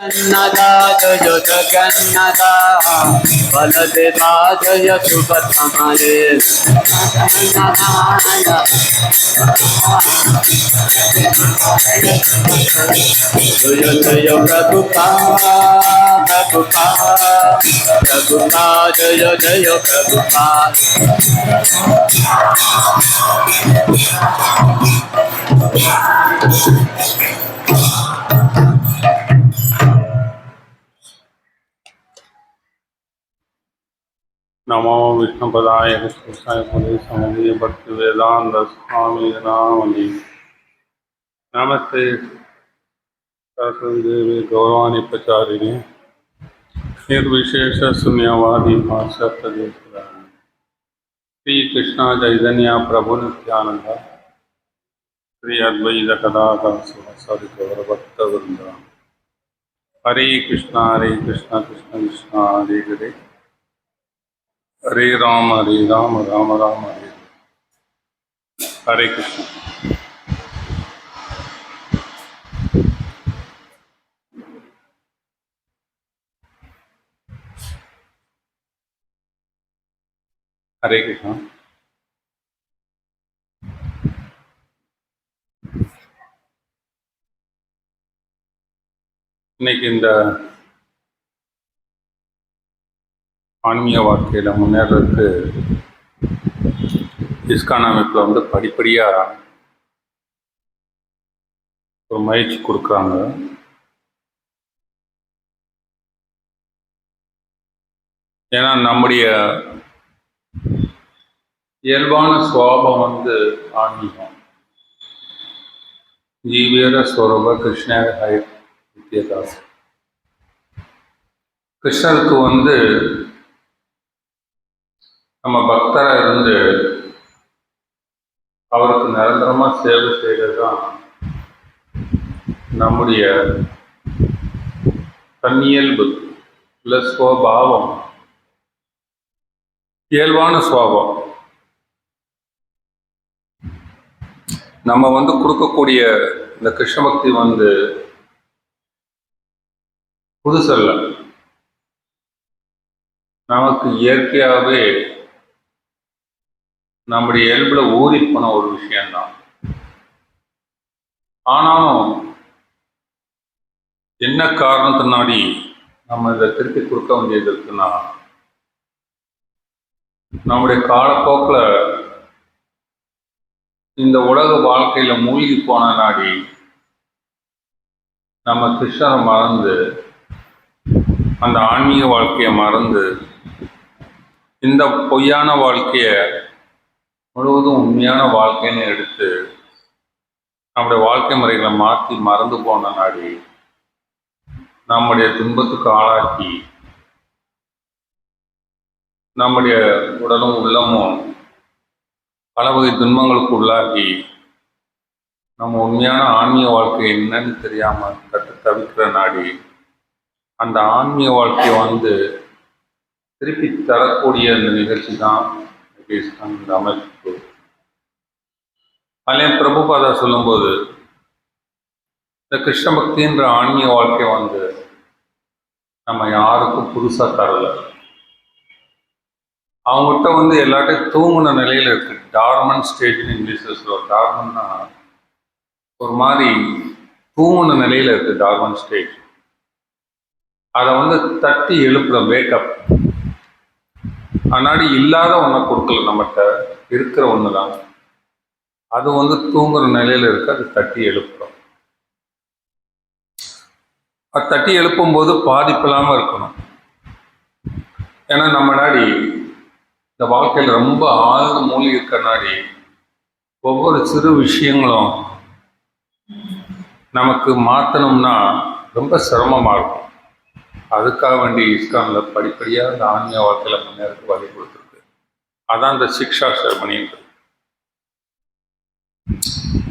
जगन्नाथा जय जगन्नाथा बलदेवा जय सुपथमरे जय जय प्रभुपा प्रभुपा प्रभुपा जय जय प्रभुपा नमो विष्णुपदाय समये भक्ति वेदांत स्वामी नामनि नमस्ते। सरस्वती देवी गौरवाणी प्रचारिणे। निर्विशेष शून्यवादी भाषा प्रदेश श्री कृष्ण चैतन्य प्रभु नित्यानंद श्री अद्वैत कदाधर सरि गौर भक्त वृंदा हरे कृष्णा हरे कृष्णा, कृष्ण, कृष्णा, हरे हरे। ஹரே ராம ஹரே ராம ராம ராம ஹரே ஹரே கிருஷ்ணா. ஹரே கிருஷ்ணா. இன்னைக்கு இந்த ஆன்மீக வாழ்க்கையில் முன்னேறதுக்கு இஸ்கான் அமைப்பில் வந்து படிப்படியாக ஒரு முயற்சி கொடுக்குறாங்க. ஏன்னா நம்முடைய இயல்பான சுவாபம் வந்து ஆன்மீகம். ஜீவியர ஸ்வரூப கிருஷ்ணர் ஹரி வித்யதாஸ். கிருஷ்ணருக்கு வந்து நம்ம பக்தராக இருந்து அவருக்கு நிரந்தரமாக சேவை செய்கிறது தான் நம்முடைய தன்னியல்பு இல்லை ஸ்வபாவம் இயல்பான சுவாபம் நம்ம வந்து கொடுக்கக்கூடிய இந்த கிருஷ்ண பக்தி வந்து புதுசல்ல. நமக்கு இயற்கையாகவே நம்முடைய இயல்புல ஊறி போன ஒரு விஷயம்தான். ஆனாலும் என்ன காரணத்தினாடி நம்ம இதை திருப்பி கொடுக்க வேண்டியது இருக்குன்னா நம்முடைய காலப்போக்கில் இந்த உலக வாழ்க்கையில மூழ்கி போன நாடி நம்ம கிருஷ்ணரை மறந்து அந்த ஆன்மீக வாழ்க்கையை மறந்து இந்த பொய்யான வாழ்க்கைய முழுவதும் உண்மையான வாழ்க்கைன்னு எடுத்து நம்முடைய வாழ்க்கை முறைகளை மாற்றி மறந்து போன நாடி நம்முடைய துன்பத்துக்கு ஆளாக்கி நம்முடைய உடலும் உள்ளமும் பல வகை துன்பங்களுக்கு உள்ளாகி நம்ம உண்மையான ஆன்மீக வாழ்க்கை என்னன்னு தெரியாமல் கற்று தவிக்கிற நாடி அந்த ஆன்மீக வாழ்க்கையை வந்து திருப்பி தரக்கூடிய அந்த நிகழ்ச்சி தான் அந்த அமைப்பு அதுலேயும் பிரபுபாதா சொல்லும்போது இந்த கிருஷ்ண பக்தின்ற ஆன்மீக வாழ்க்கை வந்து நம்ம யாருக்கும் புதுசாக தரல. அவங்ககிட்ட வந்து எல்லாத்தையும் தூங்குன நிலையில் இருக்கு. டார்மன் ஸ்டேஜ்னு இங்கிலீஷில் சொல்லுவோம் டார்மன்னா ஒரு மாதிரி தூங்குன நிலையில் இருக்கு டார்மன் ஸ்டேஜ் அதை வந்து தட்டி எழுப்புற மேக்கப் அன்னாடி இல்லாத ஒன்றை கொடுக்கல நம்மகிட்ட இருக்கிற ஒன்று தான் அது வந்து தூங்குற நிலையில் இருக்க அது தட்டி எழுப்புறோம். அது தட்டி எழுப்பும்போது பாதிப்பில்லாமல் இருக்கணும். ஏன்னா நம்ம நாடி இந்த வாழ்க்கையில் ரொம்ப ஆழ்ந்த மூலி இருக்கிறனாடி ஒவ்வொரு சிறு விஷயங்களும் நமக்கு மாற்றணும்னா ரொம்ப சிரமமாக இருக்கும். அதுக்காக வேண்டி இஸ்கானில் படிப்படியாக அந்த ஆன்மீக வாழ்க்கையில் முன்னேறக்கு வழி கொடுத்துருக்கு. அதான் இந்த சிக்ஷா செரமணின்றது.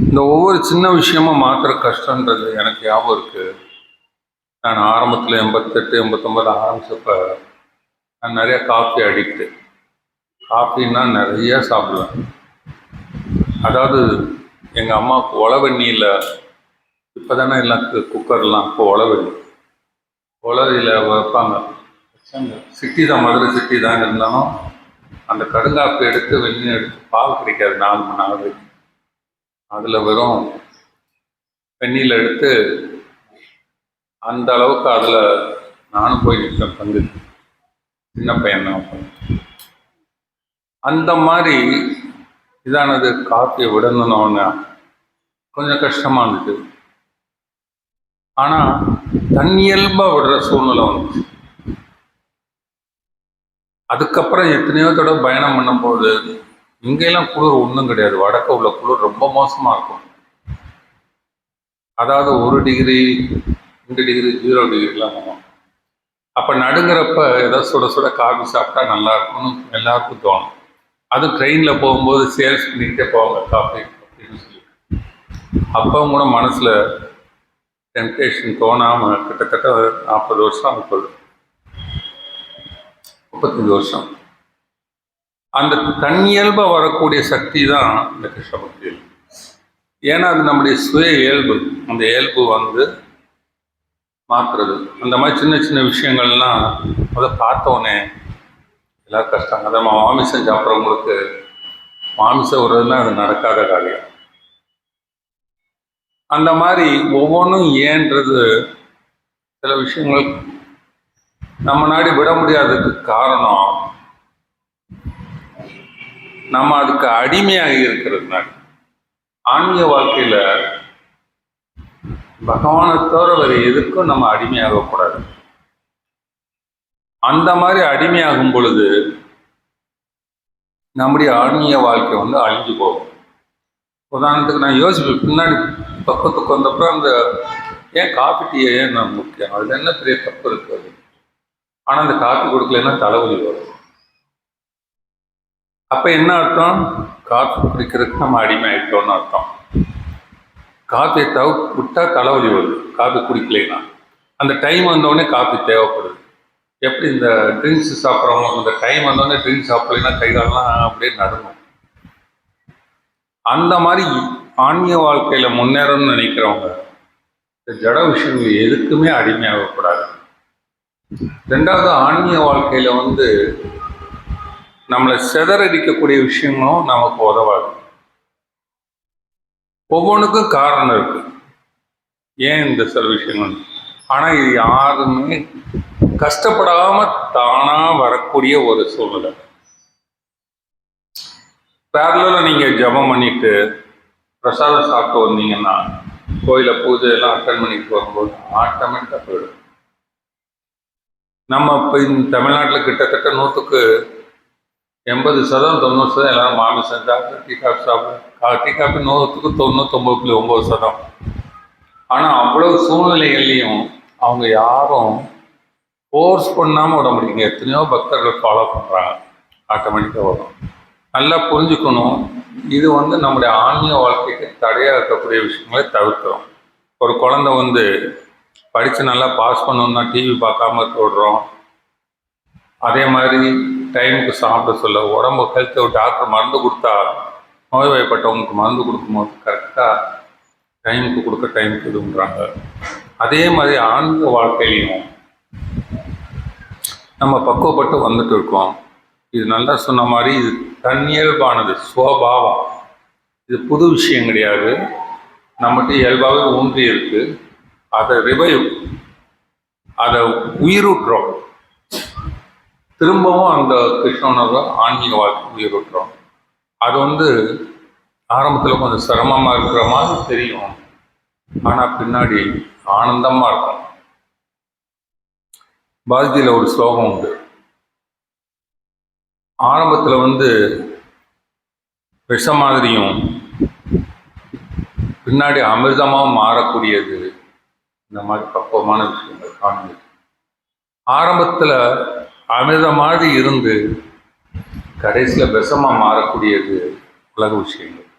இந்த ஒவ்வொரு சின்ன விஷயமும் மாத்திர கஷ்டன்றது எனக்கு ஞாபகம் இருக்குது நான் ஆரம்பத்தில் எண்பத்தெட்டு எண்பத்தொம்பது ஆரம்பிச்சப்ப நான் நிறைய காஃபி அடிக்ட்டு காஃபின்னா நிறைய சாப்பிடுவேன். அதாவது எங்கள் அம்மாவுக்கு உழவண்ணியில் இப்போ தானே எல்லாம் குக்கர்லாம் இப்போ உழவண்ணி உலகில் வைப்பாங்க. சிட்டி தான் மதுரை சிட்டி தான் இருந்தாலும் அந்த கடுங்காப்பு எடுத்து வெளியே எடுத்து பால் கிடைக்காது நாலு மணி நேரம் அதில் வெறும் வெந்நீரில் எடுத்து அந்த அளவுக்கு அதில் நானும் போய் நிற்பேன் பங்கு. சின்ன பையன் தான் அந்த மாதிரி இதானது காப்பியை விடணும்னு கொஞ்சம் கஷ்டமாக இருந்துச்சு. ஆனால் தன்னியல்பாக விடுற சூழ்நிலை வந்து அதுக்கப்புறம் எத்தனையோ தடவை பயணம் பண்ணும்போது இங்கெல்லாம் குளிர் ஒன்றும் கிடையாது. வடக்க உள்ள குளிர் ரொம்ப மோசமாக இருக்கும். அதாவது ஒரு டிகிரி ரெண்டு டிகிரி ஜீரோ டிகிரிலாம் வரும். அப்போ நடுங்கிறப்ப ஏதாவது சுட சுட காஃபி சாப்பிட்டா நல்லா இருக்கும்னு எல்லாருக்கும் தோணும். அதுவும் ட்ரெயினில் போகும்போது சேல்ஸ் பண்ணிக்கிட்டே போவாங்க காஃபி அப்படின்னு சொல்லி. அப்பவும் கூட மனசில் டெம்டேஷன் தோணாமல் கிட்டத்தட்ட நாற்பது வருஷம் முப்பது முப்பத்தஞ்சு வருஷம். அந்த தன்னியல்பாக வரக்கூடிய சக்தி தான் இந்த கிருஷ்ணபக்தியில் ஏன்னா அது நம்முடைய சுய இயல்பு. அந்த இயல்பு வந்து மாற்றுறது அந்த மாதிரி சின்ன சின்ன விஷயங்கள்லாம் அதை பார்த்தோன்னே எல்லா கஷ்டம். அதை மாமிசம் சாப்பிட்றவங்களுக்கு மாமிசம் விடுறதுனா அது நடக்காத காரியம். அந்த மாதிரி ஒவ்வொன்றும் ஏன்றது சில விஷயங்கள் நம்ம நாடி விட முடியாததுக்கு காரணம் நம்ம அதுக்கு அடிமையாக இருக்கிறதுனால ஆன்மீக வாழ்க்கையில பகவானை தவிர வேறு எதுக்கும் நம்ம அடிமையாகக்கூடாது. அந்த மாதிரி அடிமையாகும் பொழுது நம்முடைய ஆன்மீக வாழ்க்கை வந்து அழிஞ்சு போகும். உதாரணத்துக்கு நான் யோசிப்பேன் பின்னாடி பக்கத்துக்கு வந்தப்போ அந்த ஏன் காஃபி டீ ஏன் நான் முக்கியம் அதில் என்ன பெரிய தப்பு இருக்குது ஆனால் அந்த காஃபி கொடுக்கலன்னா தலைவலி வரும். அப்போ என்ன அர்த்தம்? காஃபி குடிக்கிறதுக்கு நம்ம அடிமை ஆகிட்டோம்னு அர்த்தம். காஃபியை தவு விட்டா தலைவலி வருது காஃபி குடிக்கலைன்னா. அந்த டைம் வந்தோடனே காஃபி தேவைப்படுது. எப்படி இந்த ட்ரிங்க்ஸ் சாப்பிட்றவங்க இந்த டைம் வந்தோடனே ட்ரிங்க்ஸ் சாப்பிடலைன்னா கைகாலெலாம் அப்படியே நடக்கும் அந்த மாதிரி ஆன்மீக வாழ்க்கையில முன்னேறணும்னு நினைக்கிறவங்க இந்த ஜட விஷயங்கள் எதுக்குமே அடிமையாகக்கூடாது. ரெண்டாவது ஆன்மீக வாழ்க்கையில வந்து நம்மளை செதறடிக்கக்கூடிய விஷயங்களும் நமக்கு உதவாது. ஒவ்வொன்றுக்கும் காரணம் இருக்கு. ஏன் இந்த சில விஷயங்கள்? ஆனா இது யாருமே கஷ்டப்படாம தானா வரக்கூடிய ஒரு சூழ்நிலை. பேரலில் நீங்கள் ஜபம் பண்ணிட்டு பிரசாதம் சாப்பிட்டு வந்தீங்கன்னா கோயில பூஜை எல்லாம் அட்டன் பண்ணிட்டு வரும்போது ஆட்டோமேட்டிக்காக போயிடும் நம்ம இப்போ இந்த தமிழ்நாட்டில் கிட்டத்தட்ட நூற்றுக்கு எண்பது சதம் தொண்ணூறு சதம் எல்லாரும் மாமிசம் சாப்பிட்டு டீ காஃபி சாப்பிடு டீ காஃபி நூற்றுக்கு தொண்ணூத்தொம்பது புள்ளி ஒம்பது சதம் ஆனால் அவ்வளவு சூழ்நிலைகள்லையும் அவங்க யாரும் ஃபோர்ஸ் பண்ணாமல் விட முடியுங்க எத்தனையோ பக்தர்கள் ஃபாலோ பண்ணுறாங்க ஆட்டோமேட்டிக்காக வரும். நல்லா புரிஞ்சுக்கணும். இது வந்து நம்முடைய ஆன்மீக வாழ்க்கைக்கு தடையாக இருக்கக்கூடிய விஷயங்களை தவிர்க்கிறோம். ஒரு குழந்தை வந்து படித்து நல்லா பாஸ் பண்ணணும்னா டிவி பார்க்காம போடுறோம் விடுறோம் அதே மாதிரி டைமுக்கு சாப்பிட சொல்ல உடம்பு ஹெல்த்து டாக்டர் மருந்து கொடுத்தா நோய்வாய்ப்பட்டவங்களுக்கு மருந்து கொடுக்கும்போது கரெக்டாக டைமுக்கு கொடுக்க டைமுக்கு இதுன்றாங்க அதே மாதிரி ஆன்மீக வாழ்க்கையிலையும் நம்ம பக்குவப்பட்டு வந்துட்டு இருக்கோம். இது நல்லா சொன்ன மாதிரி இது தன்னியல்பானது சுவபாவம். இது புது விஷயம் கிடையாது. நம்மகிட்ட இயல்பாகவே ஊன்றி இருக்கு. அதை ரிவைவ் அதை உயிரூட்டுறோம். திரும்பவும் அந்த கிருஷ்ணனோட ஆன்மீக வாழ்க்கை உயிரூட்டுறோம். அது வந்து ஆரம்பத்தில் கொஞ்சம் சிரமமாக இருக்கிற மாதிரி தெரியும். ஆனால் பின்னாடி ஆனந்தமாக இருக்கும். பாரதியில் ஒரு ஸ்லோகம் உண்டு. ஆரம்பத்தில் வந்து விஷம் மாதிரியும் பின்னாடி அமிர்தமாகவும் மாறக்கூடியது. இந்த மாதிரி பக்குவமான விஷயங்கள் காணுது ஆரம்பத்தில் அமிர்த மாதிரி இருந்து கடைசியில் விஷமாக மாறக்கூடியது உலக விஷயங்கள்.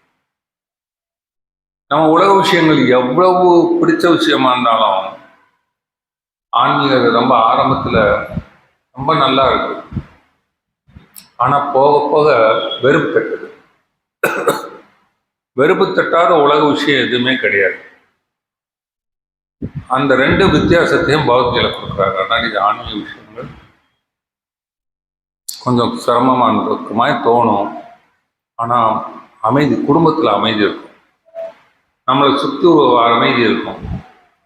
நம்ம உலக விஷயங்கள் எவ்வளவு பிடிச்ச விஷயமா இருந்தாலும் ஆன்மீக ரொம்ப ஆரம்பத்தில் ரொம்ப நல்லா இருக்குது ஆனால் போக போக வெறுப்பு தட்டுது வெறுப்பு தட்டாத உலக விஷயம் எதுவுமே கிடையாது. அந்த ரெண்டு வித்தியாசத்தையும் பௌத்தியில் கொடுக்குறாரு. அதனால் இது ஆன்மீக விஷயங்கள். கொஞ்சம் சிரமமாக தோணும். ஆனால் அமைதி குடும்பத்தில் அமைதி இருக்கும். நம்மளை சுற்றி அமைதி இருக்கும்.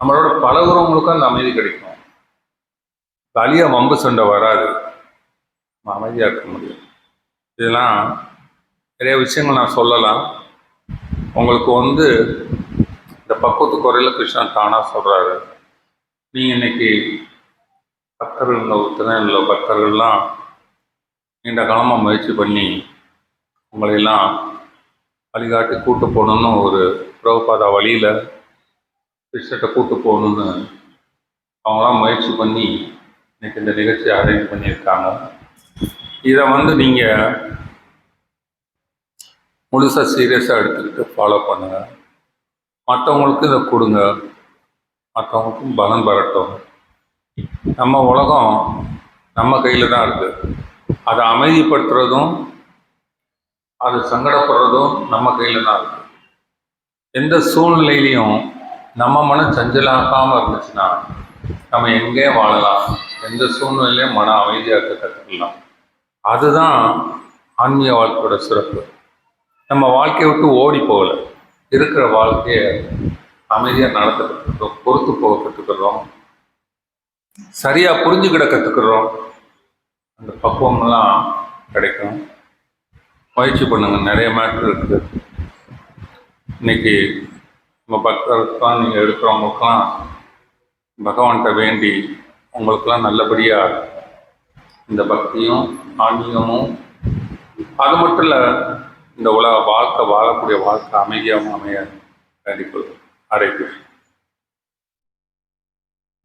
நம்மளோட பழகுறவங்களுக்கும் அந்த அமைதி கிடைக்கும். வலிய வம்பு சண்டை வராது. நம்ம அமைதியாக இருக்க முடியும். இதெல்லாம் நிறைய விஷயங்கள் நான் சொல்லலாம். உங்களுக்கு வந்து இந்த பக்குவத்து குறையில் கிருஷ்ணன் தானாக சொல்கிறாரு நீங்கள் இன்னைக்கு பக்தர்கள் உத்தரவில் பக்தர்கள்லாம் நீண்ட காலமாக முயற்சி பண்ணி உங்களையெல்லாம் வழிகாட்டி கூட்டு போகணுன்னு ஒரு பிரபுபாதா வழியில் கிருஷ்ணத்தை கூட்டு போகணுன்னு அவங்களாம் முயற்சி பண்ணி இன்னைக்கு இந்த நிகழ்ச்சியை அரேஞ்ச் பண்ணியிருக்காங்க. இதை வந்து நீங்கள் முழுசாக சீரியஸாக எடுத்துக்கிட்டு ஃபாலோ பண்ணுங்கள் மற்றவங்களுக்கு இதை கொடுங்க. மற்றவங்களுக்கும் பலன் பெறட்டும் நம்ம உலகம் நம்ம கையில் தான் இருக்குது அதை அமைதிப்படுத்துறதும் அது சங்கடப்படுறதும் நம்ம கையில் தான் இருக்குது எந்த சூழ்நிலையிலையும் நம்ம மனம் சஞ்சலாக்காமல் இருந்துச்சுன்னா நம்ம எங்கே வாழலாம்? எந்த சூழ்நிலையிலையும் மன அமைதியாக இருக்க கற்றுக்கலாம் அதுதான் ஆன்மீக வாழ்க்கையோட சிறப்பு. நம்ம வாழ்க்கையை விட்டு ஓடி போகல. இருக்கிற வாழ்க்கையை அமைதியாக நடத்த கற்றுக்கிறோம் பொறுத்து போக கற்றுக்கிறோம் சரியாக புரிஞ்சுக்கிட கற்றுக்கிறோம் அந்த பக்குவம்லாம் கிடைக்கும். முயற்சி பண்ணுங்க. நிறைய மேட்ரு இருக்குது இன்னைக்கு நம்ம பக்தருக்கெல்லாம் நீங்கள் எடுக்கிறவங்களுக்கெல்லாம் பகவான்கிட்ட வேண்டி உங்களுக்கெல்லாம் நல்லபடியாக இந்த பக்தியும் ஆன்மீகமும் அது மட்டும் இல்லை இந்த உலக வாழ்க்கை வாழக்கூடிய வாழ்க்கை அமைதியாகவும் அமைய வேண்டிக் கொள்ளும்